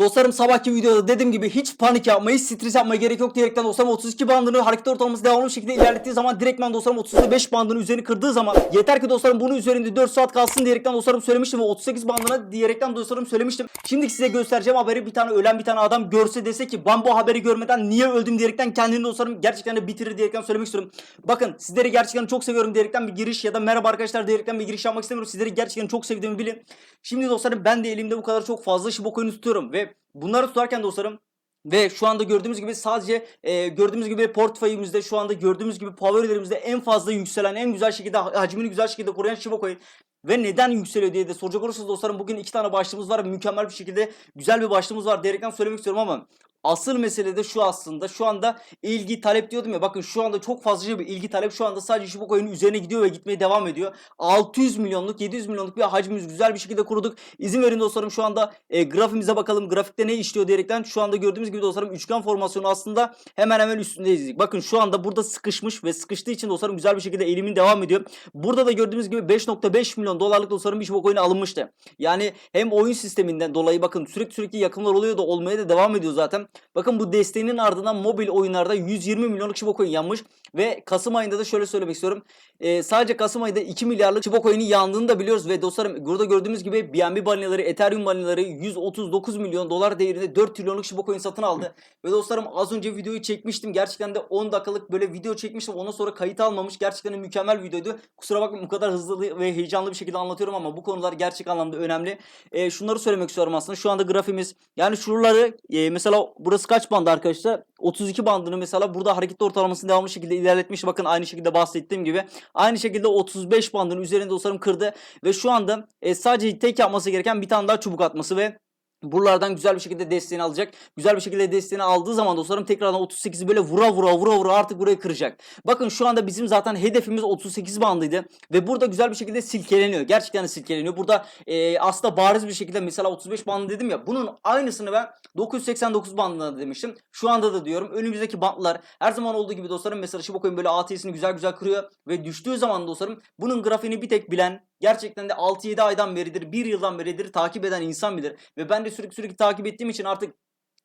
Dostlarım sabahki videoda dediğim gibi hiç panik yapmayı, stres yapmaya gerek yok diyerekten dostlarım 32 bandını hareket ortalaması devamlı bir şekilde ilerlettiği zaman direktmen dostlarım 35 bandının üzerini kırdığı zaman yeter ki dostlarım bunun üzerinde 4 saat kalsın diyerekten dostlarım söylemiştim ve 38 bandına diyerekten dostlarım söylemiştim. Şimdi size göstereceğim haberi bir tane ölen bir tane adam görse dese ki ben bu haberi görmeden niye öldüm diyerekten kendini dostlarım gerçekten de bitirir diyerekten söylemek istiyorum. Bakın sizleri gerçekten çok seviyorum diyerekten bir giriş ya da merhaba arkadaşlar diyerekten bir giriş yapmak istemiyorum. Sizleri gerçekten çok sevdiğimi bilin. Şimdi dostlarım ben de elimde bu kadar çok fazla şibok oyunu tutuyorum ve bunları tutarken dostlarım ve şu anda gördüğümüz gibi sadece e, gördüğümüz gibi portföyümüzde şu anda gördüğümüz gibi powerlerimizde en fazla yükselen en güzel şekilde hacmini güzel şekilde koruyan Shiba Coin ve neden yükseliyor diye de soracak olursanız dostlarım bugün iki tane başlığımız var mükemmel bir şekilde güzel bir başlığımız var diyerekten söylemek istiyorum ama Asıl mesele de şu aslında. Şu anda ilgi talep diyordum ya. Bakın şu anda çok fazlaca bir ilgi talep şu anda sadece Shiba Coin'in üzerine gidiyor ve gitmeye devam ediyor. 600 milyonluk 700 milyonluk bir hacmimiz güzel bir şekilde kuruduk. İzin verin dostlarım şu anda e, grafimize bakalım. Grafikte ne işliyor diyerekten şu anda gördüğümüz gibi dostlarım üçgen formasyonu aslında hemen hemen üstündeyiz. Bakın şu anda burada sıkışmış ve sıkıştığı için dostlarım güzel bir şekilde eğilimin devam ediyor. Burada da gördüğümüz gibi 5.5 milyon dolarlık dostlarım bir Shiba Coin alınmıştı. Yani hem oyun sisteminden dolayı bakın sürekli sürekli yakınlar oluyor da olmaya da devam ediyor zaten. Bakın bu desteğinin ardından mobil oyunlarda 120 milyonluk Shiba Coin yanmış ve Kasım ayında da şöyle söylemek istiyorum. Ee, sadece Kasım ayında 2 milyarlık Shiba Coin'in yandığını da biliyoruz ve dostlarım burada gördüğümüz gibi BNB balinaları, Ethereum balinaları 139 milyon dolar değerinde 4 trilyonluk Shiba Coin satın aldı. Ve dostlarım az önce videoyu çekmiştim. Gerçekten de 10 dakikalık böyle video çekmiştim. Ondan sonra kayıt almamış. Gerçekten mükemmel videoydu. Kusura bakmayın bu kadar hızlı ve heyecanlı bir şekilde anlatıyorum ama bu konular gerçek anlamda önemli. Ee, şunları söylemek istiyorum aslında. Şu anda grafimiz yani şuraları e, mesela burası kaç bandı arkadaşlar? 32 bandını mesela burada hareketli ortalamasını devamlı şekilde ilerletmiş. Bakın aynı şekilde bahsettiğim gibi. Aynı şekilde 35 bandının üzerinde dostlarım kırdı. Ve şu anda e, sadece tek yapması gereken bir tane daha çubuk atması ve Buralardan güzel bir şekilde desteğini alacak. Güzel bir şekilde desteğini aldığı zaman dostlarım tekrardan 38'i böyle vura vura vura vura artık burayı kıracak. Bakın şu anda bizim zaten hedefimiz 38 bandıydı. Ve burada güzel bir şekilde silkeleniyor. Gerçekten de silkeleniyor. Burada e, aslında bariz bir şekilde mesela 35 bandı dedim ya. Bunun aynısını ben 989 bandında demiştim. Şu anda da diyorum. Önümüzdeki bantlar her zaman olduğu gibi dostlarım mesela Coin böyle ATS'ini güzel güzel kırıyor. Ve düştüğü zaman dostlarım bunun grafiğini bir tek bilen gerçekten de 6-7 aydan beridir, 1 yıldan beridir takip eden insan bilir. Ve ben de sürekli sürekli takip ettiğim için artık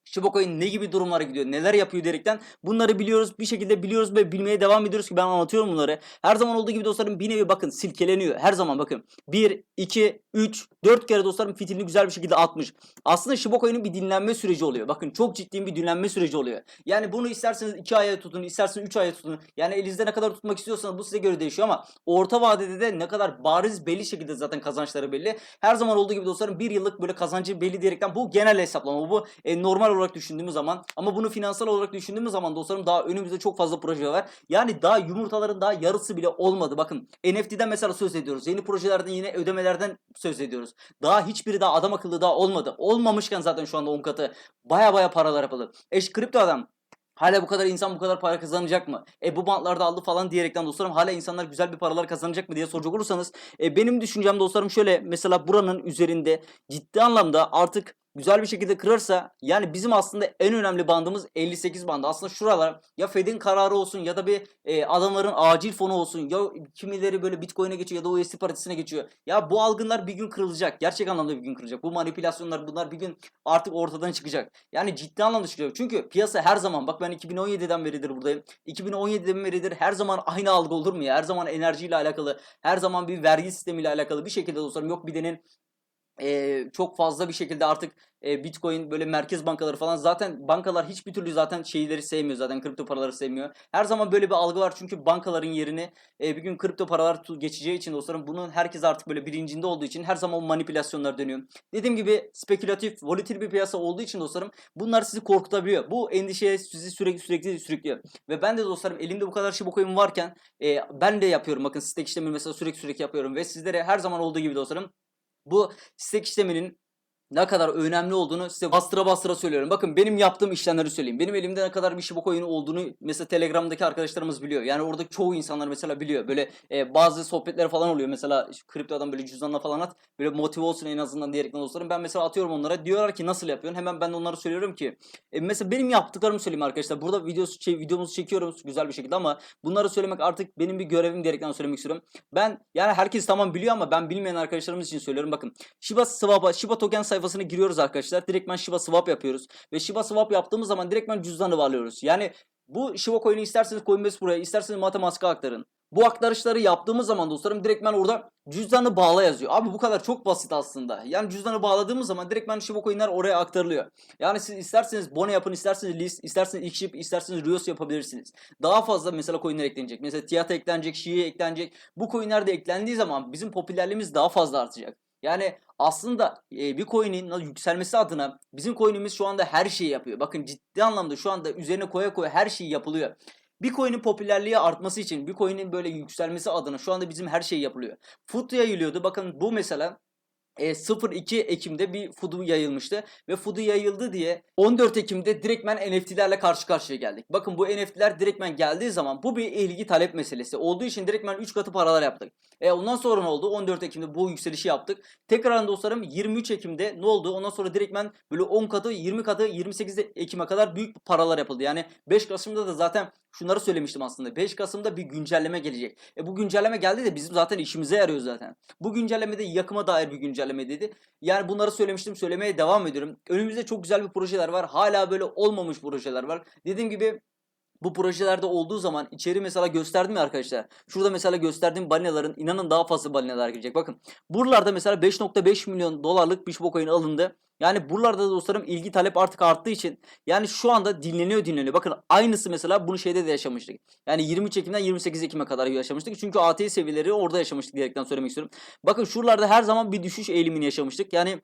Shiba Coin ne gibi durumlara gidiyor, neler yapıyor diyerekten bunları biliyoruz. Bir şekilde biliyoruz ve bilmeye devam ediyoruz ki ben anlatıyorum bunları. Her zaman olduğu gibi dostlarım bir nevi bakın silkeleniyor. Her zaman bakın. 1, 2, 3, 4 kere dostlarım fitilini güzel bir şekilde atmış. Aslında Shiba Coin'in bir dinlenme süreci oluyor. Bakın çok ciddi bir dinlenme süreci oluyor. Yani bunu isterseniz 2 aya tutun, isterseniz 3 aya tutun. Yani elinizde ne kadar tutmak istiyorsanız bu size göre değişiyor ama orta vadede de ne kadar bariz belli şekilde zaten kazançları belli. Her zaman olduğu gibi dostlarım bir yıllık böyle kazancı belli diyerekten bu genel hesaplama. Bu e, normal olarak düşündüğümüz zaman ama bunu finansal olarak düşündüğümüz zaman dostlarım daha önümüzde çok fazla proje var. Yani daha yumurtaların daha yarısı bile olmadı. Bakın NFT'den mesela söz ediyoruz. Yeni projelerden yine ödemelerden söz ediyoruz. Daha hiçbiri daha adam akıllı daha olmadı. Olmamışken zaten şu anda 10 katı baya baya paralar yapıldı. Eş kripto adam Hala bu kadar insan bu kadar para kazanacak mı? E bu bantlarda aldı falan diyerekten dostlarım hala insanlar güzel bir paralar kazanacak mı diye soracak olursanız e, benim düşüncem dostlarım şöyle mesela buranın üzerinde ciddi anlamda artık güzel bir şekilde kırarsa yani bizim aslında en önemli bandımız 58 bandı. Aslında şuralar ya Fed'in kararı olsun ya da bir e, adamların acil fonu olsun ya kimileri böyle Bitcoin'e geçiyor ya da USD paritesine geçiyor. Ya bu algınlar bir gün kırılacak. Gerçek anlamda bir gün kırılacak. Bu manipülasyonlar bunlar bir gün artık ortadan çıkacak. Yani ciddi anlamda çıkacak. Çünkü piyasa her zaman bak ben 2017'den beridir buradayım. 2017'den beridir her zaman aynı algı olur mu ya? Her zaman enerjiyle alakalı, her zaman bir vergi sistemiyle alakalı bir şekilde dostlarım yok bir denin e, çok fazla bir şekilde artık e, Bitcoin böyle merkez bankaları falan zaten bankalar hiçbir türlü zaten şeyleri sevmiyor zaten kripto paraları sevmiyor. Her zaman böyle bir algı var çünkü bankaların yerini e, bir gün kripto paralar geçeceği için dostlarım bunun herkes artık böyle bilincinde olduğu için her zaman o manipülasyonlar dönüyor. Dediğim gibi spekülatif, volatil bir piyasa olduğu için dostlarım bunlar sizi korkutabiliyor. Bu endişeye sizi sürekli sürekli sürüklüyor. Ve ben de dostlarım elimde bu kadar Shiba Coin varken e, ben de yapıyorum. Bakın stake işlemi mesela sürekli sürekli yapıyorum ve sizlere her zaman olduğu gibi dostlarım bu stake işleminin ne kadar önemli olduğunu size bastıra bastıra söylüyorum. Bakın benim yaptığım işlemleri söyleyeyim. Benim elimde ne kadar bir Shiba Coin olduğunu mesela Telegram'daki arkadaşlarımız biliyor. Yani orada çoğu insanlar mesela biliyor. Böyle e, bazı sohbetler falan oluyor. Mesela şu kriptodan böyle cüzdanla falan at. Böyle motive olsun en azından diyerekten dostlarım. Ben mesela atıyorum onlara. Diyorlar ki nasıl yapıyorsun? Hemen ben de onlara söylüyorum ki. E, mesela benim yaptıklarımı söyleyeyim arkadaşlar. Burada videosu, şey, videomuzu çekiyorum güzel bir şekilde ama bunları söylemek artık benim bir görevim diyerekten söylemek istiyorum. Ben yani herkes tamam biliyor ama ben bilmeyen arkadaşlarımız için söylüyorum. Bakın Shiba Swap'a, Shiba Token sayfası sayfasına giriyoruz arkadaşlar. Direktmen Shiba swap yapıyoruz. Ve Shiba swap yaptığımız zaman direktmen cüzdanı bağlıyoruz. Yani bu Shiba coin'i isterseniz Coinbase buraya, isterseniz Metamask'a aktarın. Bu aktarışları yaptığımız zaman dostlarım direktmen orada cüzdanı bağla yazıyor. Abi bu kadar çok basit aslında. Yani cüzdanı bağladığımız zaman direktmen Shiba coin'ler oraya aktarılıyor. Yani siz isterseniz Bono yapın, isterseniz List, isterseniz Xship, isterseniz Rios yapabilirsiniz. Daha fazla mesela coin'ler eklenecek. Mesela Tiata eklenecek, Shia eklenecek. Bu coin'ler de eklendiği zaman bizim popülerliğimiz daha fazla artacak. Yani aslında bir coin'in yükselmesi adına bizim coin'imiz şu anda her şeyi yapıyor. Bakın ciddi anlamda şu anda üzerine koya koya her şeyi yapılıyor. Bir coin'in popülerliği artması için, bir coin'in böyle yükselmesi adına şu anda bizim her şey yapılıyor. Food yayılıyordu. Bakın bu mesela e, 0-2 Ekim'de bir FUD'u yayılmıştı ve FUD'u yayıldı diye 14 Ekim'de direktmen NFT'lerle karşı karşıya geldik. Bakın bu NFT'ler direktmen geldiği zaman bu bir ilgi talep meselesi. Olduğu için direktmen 3 katı paralar yaptık. E ondan sonra ne oldu? 14 Ekim'de bu yükselişi yaptık. Tekrar dostlarım 23 Ekim'de ne oldu? Ondan sonra direktmen böyle 10 katı, 20 katı, 28 Ekim'e kadar büyük paralar yapıldı. Yani 5 Kasım'da da zaten şunları söylemiştim aslında. 5 Kasım'da bir güncelleme gelecek. E bu güncelleme geldi de bizim zaten işimize yarıyor zaten. Bu güncellemede yakıma dair bir güncelleme dedi. Yani bunları söylemiştim söylemeye devam ediyorum. Önümüzde çok güzel bir projeler var. Hala böyle olmamış projeler var. Dediğim gibi bu projelerde olduğu zaman içeri mesela gösterdim ya arkadaşlar. Şurada mesela gösterdiğim balinaların inanın daha fazla balinalar girecek. Bakın buralarda mesela 5.5 milyon dolarlık bir coin alındı. Yani buralarda da dostlarım ilgi talep artık arttığı için yani şu anda dinleniyor dinleniyor. Bakın aynısı mesela bunu şeyde de yaşamıştık. Yani 23 Ekim'den 28 Ekim'e kadar yaşamıştık. Çünkü ATI seviyeleri orada yaşamıştık diyerekten söylemek istiyorum. Bakın şuralarda her zaman bir düşüş eğilimini yaşamıştık. Yani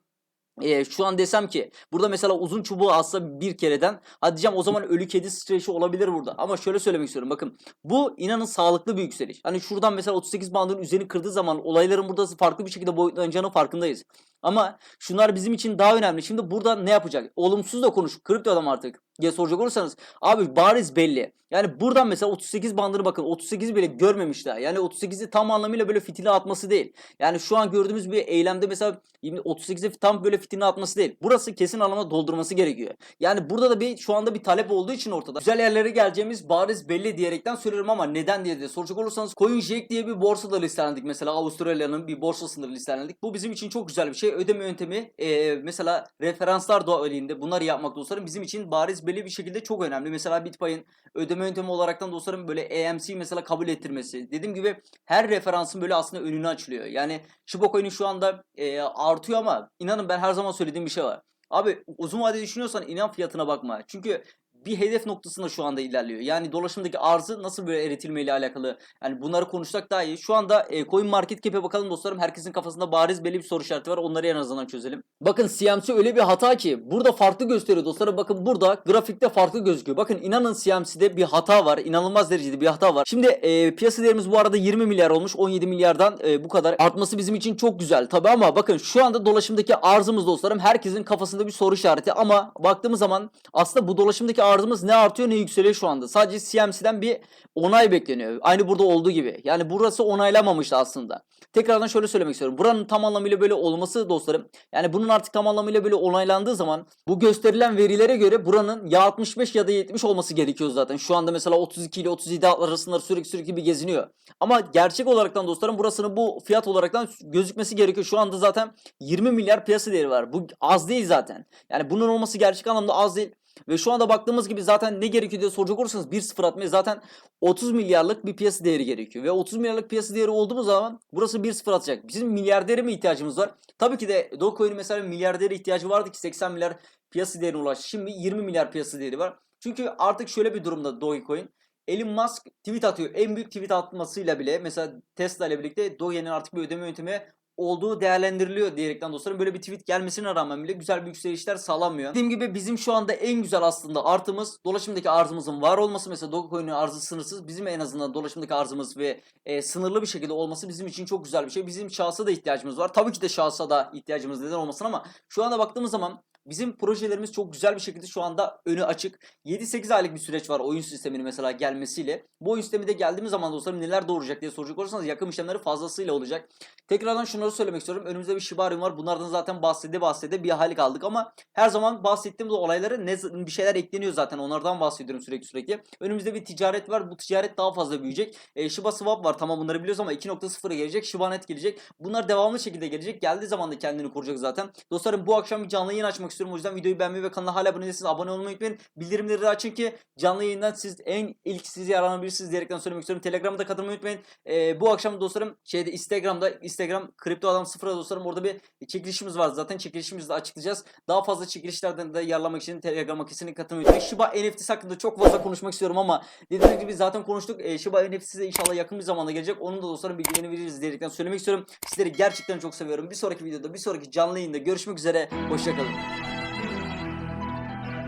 ee, şu an desem ki burada mesela uzun çubuğu atsa bir kereden hadi diyeceğim o zaman ölü kedi streçi olabilir burada. Ama şöyle söylemek istiyorum bakın bu inanın sağlıklı bir yükseliş. Hani şuradan mesela 38 bandın üzerini kırdığı zaman olayların burada farklı bir şekilde boyutlanacağının farkındayız. Ama şunlar bizim için daha önemli. Şimdi burada ne yapacak? Olumsuz da konuş. Kripto adam artık diye soracak olursanız abi bariz belli. Yani buradan mesela 38 bandını bakın 38 bile görmemiş daha. Yani 38'i tam anlamıyla böyle fitile atması değil. Yani şu an gördüğümüz bir eylemde mesela 38'i tam böyle fitile atması değil. Burası kesin anlamda doldurması gerekiyor. Yani burada da bir şu anda bir talep olduğu için ortada. Güzel yerlere geleceğimiz bariz belli diyerekten söylüyorum ama neden diye de soracak olursanız CoinJack diye bir borsada listelendik. Mesela Avustralya'nın bir borsasında listelendik. Bu bizim için çok güzel bir şey. Ödeme yöntemi e, mesela referanslar dahilinde bunları yapmak dostlarım bizim için bariz belli bir şekilde çok önemli. Mesela Bitpay'ın ödeme yöntemi olaraktan dostlarım böyle AMC mesela kabul ettirmesi. Dediğim gibi her referansın böyle aslında önünü açılıyor. Yani Shiba şu anda e, artıyor ama inanın ben her zaman söylediğim bir şey var. Abi uzun vadeli düşünüyorsan inan fiyatına bakma. Çünkü bir hedef noktasında şu anda ilerliyor. Yani dolaşımdaki arzı nasıl böyle eritilmeyle alakalı. Yani bunları konuşsak daha iyi. Şu anda e, Coin Market Cap'e bakalım dostlarım. Herkesin kafasında bariz belli bir soru işareti var. Onları en azından çözelim. Bakın CMC öyle bir hata ki burada farklı gösteriyor dostlarım. Bakın burada grafikte farklı gözüküyor. Bakın inanın CMC'de bir hata var. İnanılmaz derecede bir hata var. Şimdi e, piyasa değerimiz bu arada 20 milyar olmuş. 17 milyardan e, bu kadar artması bizim için çok güzel. Tabi ama bakın şu anda dolaşımdaki arzımız dostlarım herkesin kafasında bir soru işareti. Ama baktığımız zaman aslında bu dolaşımdaki arzımız ne artıyor ne yükseliyor şu anda. Sadece CMC'den bir onay bekleniyor. Aynı burada olduğu gibi. Yani burası onaylamamıştı aslında. Tekrardan şöyle söylemek istiyorum. Buranın tam anlamıyla böyle olması dostlarım. Yani bunun artık tam anlamıyla böyle onaylandığı zaman bu gösterilen verilere göre buranın ya 65 ya da 70 olması gerekiyor zaten. Şu anda mesela 32 ile 37 arasında sürekli sürekli bir geziniyor. Ama gerçek olaraktan dostlarım burasının bu fiyat olaraktan gözükmesi gerekiyor. Şu anda zaten 20 milyar piyasa değeri var. Bu az değil zaten. Yani bunun olması gerçek anlamda az değil. Ve şu anda baktığımız gibi zaten ne gerekiyor diye soracak olursanız 1-0 atmaya zaten 30 milyarlık bir piyasa değeri gerekiyor. Ve 30 milyarlık piyasa değeri olduğumuz zaman burası 1-0 atacak. Bizim milyardere mi ihtiyacımız var? Tabii ki de Dogecoin'in mesela milyardere ihtiyacı vardı ki 80 milyar piyasa değerine ulaştı. Şimdi 20 milyar piyasa değeri var. Çünkü artık şöyle bir durumda Dogecoin. Elon Musk tweet atıyor. En büyük tweet atmasıyla bile mesela Tesla ile birlikte Doge'nin artık bir ödeme yöntemi olduğu değerlendiriliyor diyerekten dostlarım. Böyle bir tweet gelmesine rağmen bile güzel bir yükselişler sağlanmıyor. Dediğim gibi bizim şu anda en güzel aslında artımız dolaşımdaki arzımızın var olması. Mesela Dogecoin'in arzı sınırsız. Bizim en azından dolaşımdaki arzımız ve e, sınırlı bir şekilde olması bizim için çok güzel bir şey. Bizim şahsa da ihtiyacımız var. Tabii ki de şahsa da ihtiyacımız neden olmasın ama şu anda baktığımız zaman Bizim projelerimiz çok güzel bir şekilde şu anda önü açık. 7-8 aylık bir süreç var oyun sisteminin mesela gelmesiyle. Bu oyun sistemi de geldiğimiz zaman dostlarım neler doğuracak diye soracak olursanız yakın işlemleri fazlasıyla olacak. Tekrardan şunları söylemek istiyorum. Önümüzde bir Shibarium var. Bunlardan zaten bahsede bahsede bir halik aldık ama her zaman bahsettiğimiz olaylara ne bir şeyler ekleniyor zaten. Onlardan bahsediyorum sürekli sürekli. Önümüzde bir ticaret var. Bu ticaret daha fazla büyüyecek. E, Shiba Swap var. Tamam bunları biliyoruz ama 2.0'a gelecek. Shibanet gelecek. Bunlar devamlı şekilde gelecek. Geldiği zaman da kendini kuracak zaten. Dostlarım bu akşam bir canlı yayın açmak istiyorum. O yüzden videoyu beğenmeyi ve kanala hala abone değilseniz abone olmayı unutmayın. Bildirimleri de açın ki canlı yayından siz en ilk siz yararlanabilirsiniz diyerekten söylemek istiyorum. Telegram'a da katılmayı unutmayın. Ee, bu akşam dostlarım şeyde Instagram'da Instagram kripto adam sıfıra dostlarım orada bir çekilişimiz var zaten. Çekilişimizi de açıklayacağız. Daha fazla çekilişlerden de yararlanmak için Telegram'a kesinlikle katılmayı unutmayın. Shiba NFT'si hakkında çok fazla konuşmak istiyorum ama dediğim gibi zaten konuştuk. Ee, Shiba NFT'si de inşallah yakın bir zamanda gelecek. Onun da dostlarım bilgilerini veririz diyerekten söylemek istiyorum. Sizleri gerçekten çok seviyorum. Bir sonraki videoda bir sonraki canlı yayında görüşmek üzere. Hoşçakalın.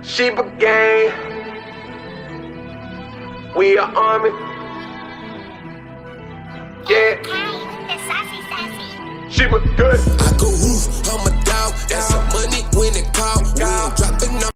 Sheba gang. We are army. Yeah, the sassy sassy. Sheba good. I go roof, I'm a dog. That's some money when it call. We ain't dropping off